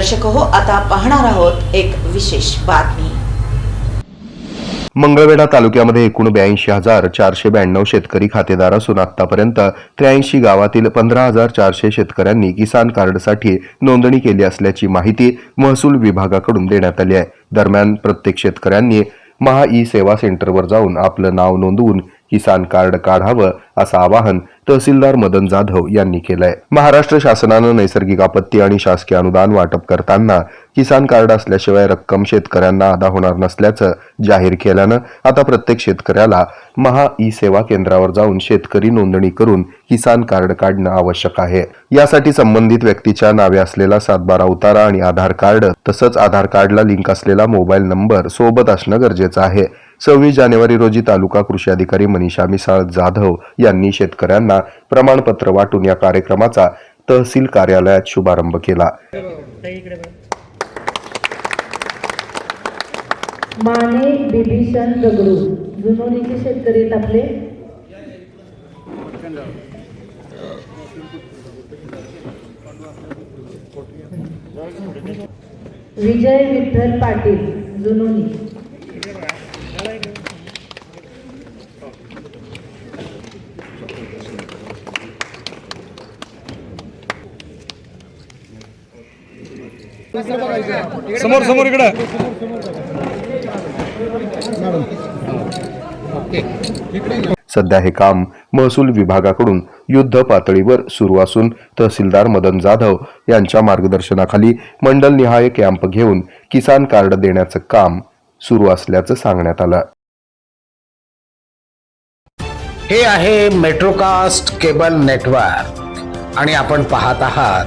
दर्शक हो आता पाहणार आहोत एक विशेष बातमी. मंगळवेढा तालुक्यामध्ये एकूण ब्याऐंशी हजार चारशे ब्याण्णव शेतकरी खातेदार असून आतापर्यंत त्र्याऐंशी गावातील पंधरा हजार चारशे शेतकऱ्यांनी किसान कार्डसाठी नोंदणी केली असल्याची माहिती महसूल विभागाकडून देण्यात आली आहे. दरम्यान प्रत्येक शेतकऱ्यांनी महा ई सेवा सेंटरवर जाऊन आपलं नाव नोंदवून किसान कार्ड काढावं असं आवाहन तहसीलदार मदन जाधव यांनी केलंय. महाराष्ट्र शासनानं नैसर्गिक आपत्ती आणि शासकीय अनुदान वाटप करताना किसान कार्ड असल्याशिवाय रक्कम शेतकऱ्यांना अदा होणार नसल्याचं जाहीर केल्यानं आता प्रत्येक शेतकऱ्याला महा ई सेवा केंद्रावर जाऊन शेतकरी नोंदणी करून किसान कार्ड काढणं आवश्यक आहे. यासाठी संबंधित व्यक्तीच्या नावे असलेला सातबारा उतारा आणि आधार कार्ड तसंच आधार कार्डला लिंक असलेला मोबाईल नंबर सोबत असणं गरजेचं आहे. सव्वीस जानेवारी रोजी तालुका कृषी अधिकारी मनीषा मिसाळ जाधव यांनी शेतकऱ्यांना प्रमाणपत्र वाटून या कार्यक्रमाचा तहसील कार्यालयात शुभारंभ केला. माने बिभीषण दगडू जुनोनीचे शेतकरी आपले. विजय विठ्ठल पाटील जुनोनी समोर समोर इकडं. सध्या हे काम महसूल विभागाकडून युद्ध पातळीवर सुरू असून तहसीलदार मदन जाधव यांच्या मार्गदर्शनाखाली मंडलनिहाय कॅम्प घेऊन किसान कार्ड देण्याचं काम सुरू असल्याचं सांगण्यात आलं. हे आहे मेट्रोकास्ट केबल नेटवर्क आणि आपण पाहत आहात